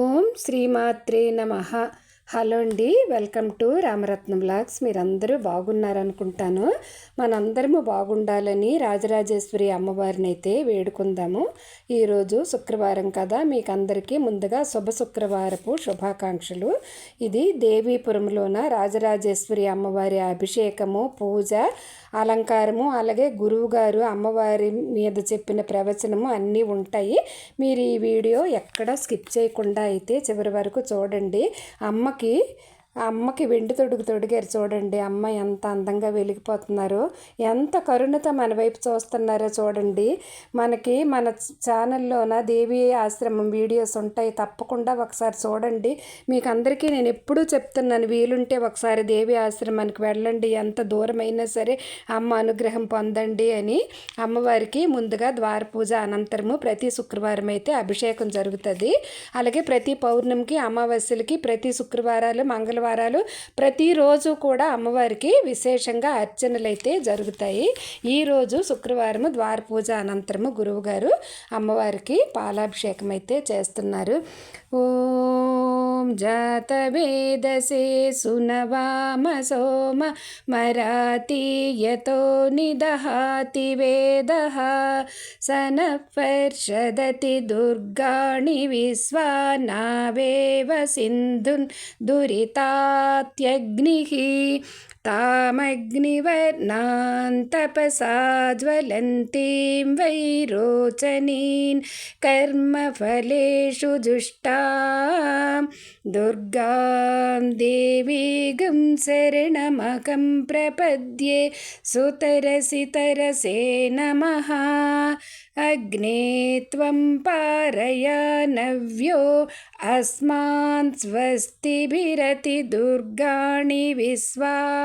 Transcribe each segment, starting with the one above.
ఓం శ్రీమాత్రే నమ. హలో అండి వెల్కమ్ టు రామరత్నం బ్లాగ్స్ మీరందరూ బాగున్నారనుకుంటాను. మనందరము బాగుండాలని రాజరాజేశ్వరి అమ్మవారిని అయితే వేడుకుందాము. ఈరోజు శుక్రవారం కదా మీకు అందరికీ ముందుగా శుభ శుక్రవారపు శుభాకాంక్షలు. ఇది దేవీపురంలోన రాజరాజేశ్వరి అమ్మవారి అభిషేకము పూజ అలంకారము అలాగే గురువుగారు అమ్మవారి మీద చెప్పిన ప్రవచనము అన్నీ ఉంటాయి. మీరు ఈ వీడియో ఎక్కడ స్కిప్ చేయకుండా అయితే చివరి వరకు చూడండి. అమ్మకి তাকে ఆ అమ్మకి వెండి తొడుగు తొడిగారు చూడండి. అమ్మ ఎంత అందంగా వెలిగిపోతున్నారో. ఎంత కరుణతో మన వైపు చూస్తున్నారో చూడండి. మనకి మన ఛానల్లోన దేవి ఆశ్రమం వీడియోస్ ఉంటాయి. తప్పకుండా ఒకసారి చూడండి. మీకు అందరికీ నేను ఎప్పుడూ చెప్తున్నాను వీలుంటే ఒకసారి దేవి ఆశ్రమానికి వెళ్ళండి. ఎంత దూరమైనా సరే అమ్మ అనుగ్రహం పొందండి అని అమ్మవారికి ముందుగా ద్వార పూజ అనంతరము ప్రతి శుక్రవారం అయితే అభిషేకం జరుగుతుంది. అలాగే ప్రతి పౌర్ణమికి అమావాస్యలకి ప్రతి శుక్రవారాలు మంగళ మంగళవారాలు ప్రతిరోజు కూడా అమ్మవారికి విశేషంగా అర్చనలు అయితే జరుగుతాయి ఈరోజు శుక్రవారం ద్వార పూజ అనంతరము గురువుగారు అమ్మవారికి పాలాభిషేకం అయితే చేస్తున్నారు. ఓం జాత వేదసే సునవామ సోమ మరాతీయతో నిదహాతి వేద సనపర్షదతి దుర్గాణి విశ్వానావేవ సింధున్ त्यग्नि तामग्निवर्णान्तपसा ज्वलन्तीं वैरोचनीन् कर्मफलेषु जुष्टां दुर्गां देवीगं शरणमकं प्रपद्ये सुतरसितरसे नमः। अग्ने त्वं पारय नव्यो अस्मान् स्वस्तिभिरति दुर्गाणि विश्वा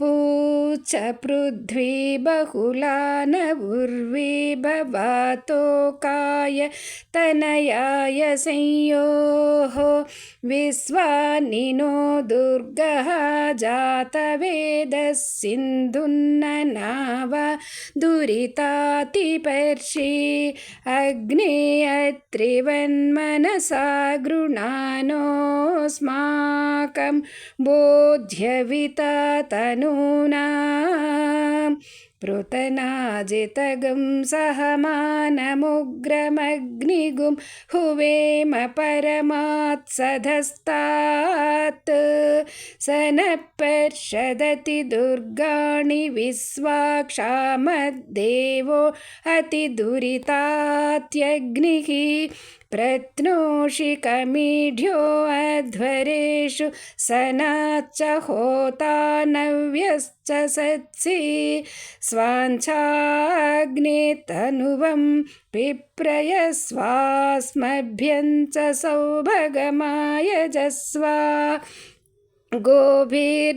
पूच पृथ्वी बहुला न उर्वी भवातोकाय तनयाय संयोः विश्वानिनो दुर्गः जातवेदः सिन्धुन्ननाव दुरितातिपर्षि अग्ने अत्रिवन्मनसा गृणानोऽस्माकं बोध्यविता तनु नो ना पृतनाजितगं सहमानमुग्रमग्निगुं हुवेम परमात्सधस्तात्। स न पर्षदति दुर्गाणि विश्वाक्षामद्देवो अतिदुरितात्यग्निः प्रत्नोषि कमीढ्यो अध्वरेषु सनाच्च होता नव्यश्च सत्सि स्वाञ्छाग्ने तनुवं पिप्रयस्वास्मभ्यं च सौभगमायजस्वा। गोभिर्जुष्टमयिजो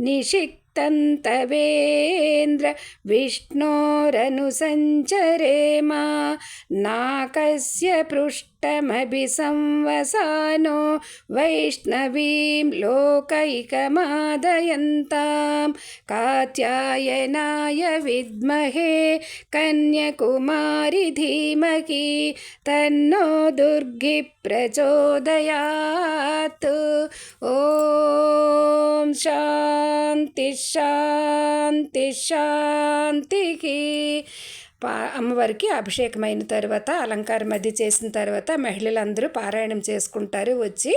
निषिक् तन्तवेन्द्र विष्णोरनुसञ्चरेमा नाकस्य पृष्ठ अष्टमभिसंवसानो वैष्णवीं लोकैकमादयन्तां कात्यायनाय विद्महे कन्यकुमारि धीमहि तन्नो दुर्गि प्रचोदयात्। ॐ शान्ति शान्ति शान्तिः పా అమ్మవారికి అభిషేకమైన తర్వాత అలంకారం అది చేసిన తర్వాత మహిళలందరూ పారాయణం చేసుకుంటారు. వచ్చి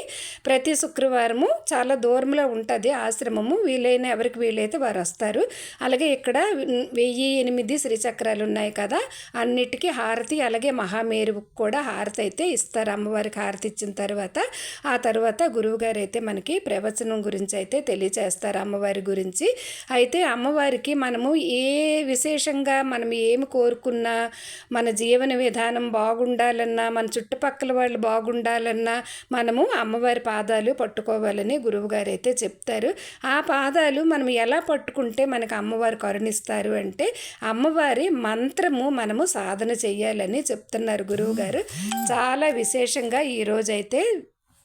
ప్రతి శుక్రవారము చాలా దూరంలో ఉంటుంది ఆశ్రమము. వీలైన ఎవరికి వీలైతే వారు వస్తారు. అలాగే ఇక్కడ వెయ్యి ఎనిమిది శ్రీచక్రాలు ఉన్నాయి కదా అన్నిటికీ హారతి అలాగే మహామేరు కూడా హారతి అయితే ఇస్తారు. అమ్మవారికి హారతి ఇచ్చిన తర్వాత ఆ తర్వాత గురువుగారు అయితే మనకి ప్రవచనం గురించి అయితే తెలియచేస్తారు అమ్మవారి గురించి. అయితే అమ్మవారికి మనము ఏ విశేషంగా మనం ఏమి కోరు కోరుకున్నా మన జీవన విధానం బాగుండాలన్నా మన చుట్టుపక్కల వాళ్ళు బాగుండాలన్నా మనము అమ్మవారి పాదాలు పట్టుకోవాలని గురువుగారు అయితే చెప్తారు. ఆ పాదాలు మనం ఎలా పట్టుకుంటే మనకు అమ్మవారు కరుణిస్తారు అంటే అమ్మవారి మంత్రము మనము సాధన చేయాలని చెప్తున్నారు గురువుగారు చాలా విశేషంగా ఈరోజైతే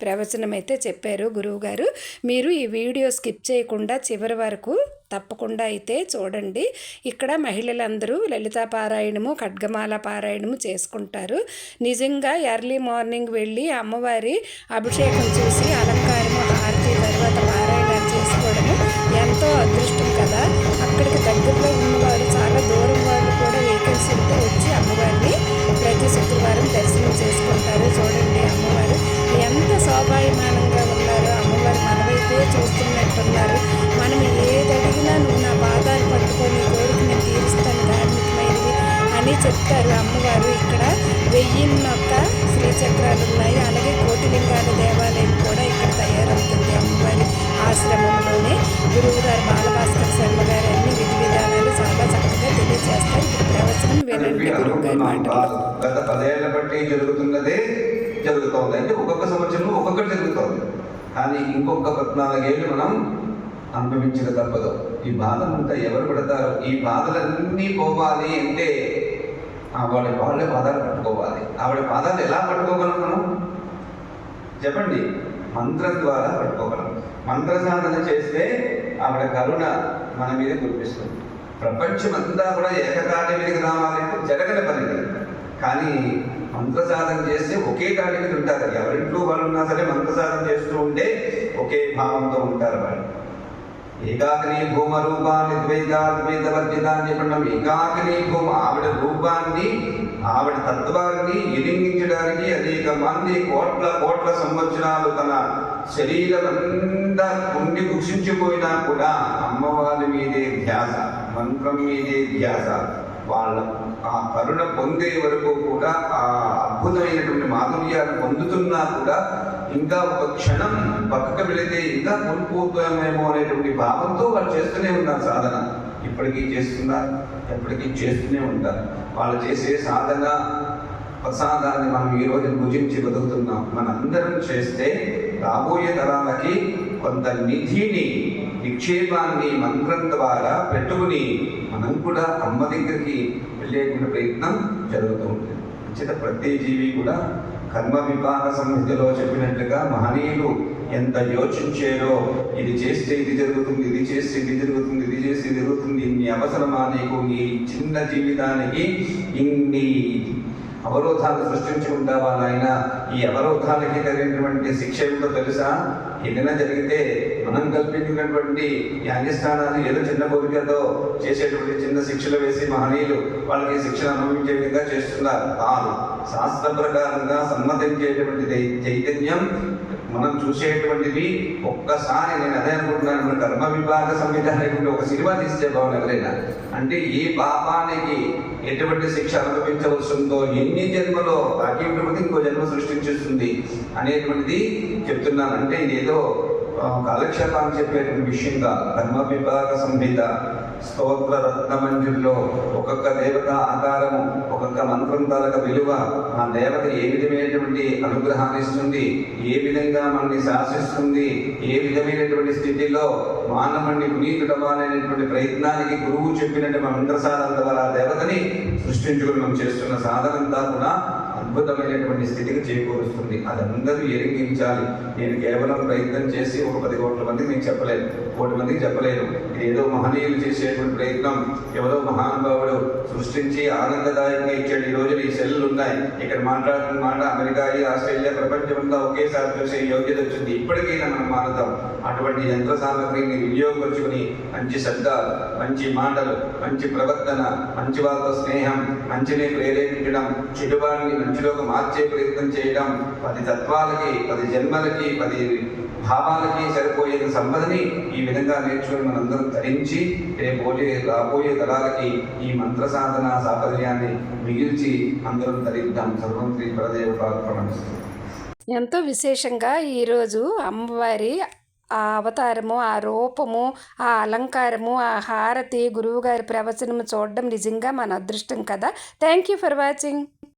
ప్రవచనం అయితే చెప్పారు గురువుగారు మీరు ఈ వీడియో స్కిప్ చేయకుండా చివరి వరకు తప్పకుండా అయితే చూడండి. ఇక్కడ మహిళలందరూ లలితా పారాయణము ఖడ్గమాల పారాయణము చేసుకుంటారు. నిజంగా ఎర్లీ మార్నింగ్ వెళ్ళి అమ్మవారి అభిషేకం చూసి అలంకారము హారతి తర్వాత పారాయణాలు చేసుకోవడము ఎంతో అదృష్టం కదా. అక్కడికి దగ్గరలో ఉన్నవారు చాలా దూరం వాళ్ళు కూడా వెహికల్స్ ఉంటే వచ్చి అమ్మవారిని ప్రతి శుక్రవారం దర్శనం చేసుకుంటారు. చూడండి అమ్మవారు ఎంత శోభాయమానంగా ఉన్నారు. అమ్మవారు మనవైపే చూస్తున్నట్టున్నారు. చెప్తారు అమ్మవారు. ఇక్కడ వెయ్యిన్నొక్క శ్రీచక్రాలు ఉన్నాయి. అలాగే కోటిలింగాల దేవాలయం కూడా ఇక్కడ తయారవుతుంది అమ్మవారి ఆశ్రమంలోనే. గురువుగారు బాలభాస్కర్ శర్మ గారు అన్ని విధి విధానాలు చాలా చక్కగా తెలియజేస్తారు. ఇప్పుడు ప్రవచనం వినండి గురువు గారి మాటలు గత పదేళ్ళ బట్టి జరుగుతున్నదే జరుగుతోంది. అంటే ఒక్కొక్క సంవత్సరం ఒక్కొక్కటి జరుగుతోంది. కానీ ఇంకొక పద్నాలుగేళ్ళు మనం అనుభవించక తప్పదు. ఈ బాధలంతా ఎవరు పడతారు? ఈ బాధలన్నీ పోవాలి అంటే వాళ్ళ వాళ్ళే పాదాలు పట్టుకోవాలి ఆవిడ పాదాలు ఎలా పట్టుకోగలం మనం చెప్పండి. మంత్రం ద్వారా పట్టుకోగలం మంత్ర సాధన చేస్తే ఆవిడ కరుణ మన మీద కురిపిస్తుంది. ప్రపంచం అంతా కూడా ఏకతాటి మీదకి రావాలంటే జరగని పని కానీ మంత్ర సాధన చేస్తే ఒకే తాటి మీద ఉంటారు. ఎవరింట్లో వాళ్ళు ఉన్నా సరే మంత్ర సాధన చేస్తూ ఉంటే ఒకే భావంతో ఉంటారు వాళ్ళు. ఏకాకిని భూమ రూపాన్ని ద్వైతాద్వైత వర్జిత అని చెప్పడం ఏకాకిని భూమ ఆవిడ రూపాన్ని ఆవిడ తత్వాన్ని ఎదిగించడానికి అనేక మంది కోట్ల కోట్ల సంవత్సరాలు తన శరీరం అంతా ఉండి భుక్షించిపోయినా కూడా అమ్మవారి మీదే ధ్యాస మంత్రం మీదే ధ్యాస. వాళ్ళ ఆ కరుణ పొందే వరకు కూడా ఆ అద్భుతమైనటువంటి మాధుర్యాన్ని పొందుతున్నా కూడా ఇంకా ఒక క్షణం పక్కకు వెళితే ఇంకా కోల్పోతామేమో అనేటువంటి భావంతో వాళ్ళు చేస్తూనే ఉన్నారు సాధన. ఇప్పటికీ చేస్తున్నారు ఎప్పటికీ చేస్తూనే ఉంటారు. వాళ్ళు చేసే సాధన ప్రసాదాన్ని మనం ఈ రోజు భుజించి బతుకుతున్నాం. మనందరం చేస్తే రాబోయే తరాలకి కొంత నిధిని నిక్షేపాన్ని మంత్రం ద్వారా పెట్టుకుని మనం కూడా అమ్మ దగ్గరికి వెళ్ళేటువంటి ప్రయత్నం జరుగుతూ ఉంటుంది. అంచేత ప్రతి జీవి కూడా కర్మ విపాక సంహితలో చెప్పినట్లుగా మహనీయులు ఎంత యోచించారో ఇది చేస్తే ఇది జరుగుతుంది ఇది చేస్తే ఇది జరుగుతుంది ఇది చేస్తే జరుగుతుంది ఇన్ని అవసరమా నీకు నీ చిన్న జీవితానికి? ఇన్ని అవరోధాలు సృష్టించుకుంటావా నాయన? ఈ అవరోధాలకి కలిగినటువంటి శిక్ష ఏమిటో తెలుసా? ఏదైనా జరిగితే మనం కల్పించినటువంటి న్యాయస్థానాలు ఏదో చిన్న కోరికతో చేసేటువంటి చిన్న శిక్షలు వేసి మహనీయులు వాళ్ళకి శిక్షణ అనుభవించే విధంగా చేస్తున్నారు. కాదు శాస్త్ర ప్రకారంగా సమ్మతించేటువంటి చైతన్యం మనం చూసేటువంటిది ఒక్కసారి నేను అదే అనుకుంటున్నాను. మన కర్మ విభాగ సంవిధానం ఒక సినిమా తీస్తే బాగుంది ఎవరైనా. అంటే ఏ పాపానికి ఎటువంటి శిక్ష అనుభవించవలసి ఉందో ఎన్ని జన్మలో బాకీ ఇంకో జన్మ సృష్టించేస్తుంది అనేటువంటిది చెప్తున్నాను. అంటే ఇదేదో ఆ, కాలక్షేపాన్ని చెప్పేటువంటి విషయంగా కర్మ విభాగ సంహిత స్తోత్ర రత్న మంజుల్లో ఒక్కొక్క దేవత ఆకారము ఒక్కొక్క మంత్రం తాలక విలువ ఆ దేవత ఏ విధమైనటువంటి అనుగ్రహాన్ని ఇస్తుంది ఏ విధంగా మనల్ని శాసిస్తుంది ఏ విధమైనటువంటి స్థితిలో మానవుణ్ణి పునీతుడవాలనేటువంటి ప్రయత్నానికి గురువు చెప్పినటువంటి మంత్ర సాధన ద్వారా ఆ దేవతని సృష్టించుకుని మనం చేస్తున్న సాధనంతా కూడా అద్భుతమైనటువంటి స్థితికి చేకూరుస్తుంది. అది అందరూ ఎరిగించాలి. నేను కేవలం ప్రయత్నం చేసి ఒక పది కోట్ల మందికి నేను చెప్పలేను. కోటి మందికి చెప్పలేను. ఇది ఏదో మహనీయులు చేసేటువంటి ప్రయత్నం. ఎవరో మహానుభావుడు సృష్టించి ఆనందదాయకంగా ఇచ్చాడు. ఈ రోజున ఈ సెల్లు ఉన్నాయి. ఇక్కడ మాట్లాడుతున్న మాట అమెరికా ఈ ఆస్ట్రేలియా ప్రపంచమంతా ఒకేసారి చూసే యోగ్యత వచ్చింది. ఇప్పటికైనా మనం మారుతాం. అటువంటి యంత్ర సామగ్రిని వినియోగించుకుని మంచి శబ్దాలు మంచి మాటలు మంచి ప్రవర్తన మంచి వాళ్ళతో స్నేహం మంచిని ప్రేరేపించడం చెడువాడిని మంచిలోకి మార్చే ప్రయత్నం చేయడం పది తత్వాలకి పది జన్మలకి పది భావాలకి సరిపోయే సంపదని ఈ విధంగా నేర్చుకుని మనందరం ధరించి రేపోయే రాబోయే తరాలకి ఈ మంత్ర సాధన సాఫల్యాన్ని మిగిల్చి అందరం ధరిద్దాం సర్వం శ్రీ పరదేవ ప్రార్థన ఎంతో విశేషంగా ఈరోజు అమ్మవారి ఆ అవతారము ఆ రూపము ఆ అలంకారము ఆ హారతి గురువుగారి ప్రవచనము చూడడం నిజంగా మన అదృష్టం కదా. Thank you for watching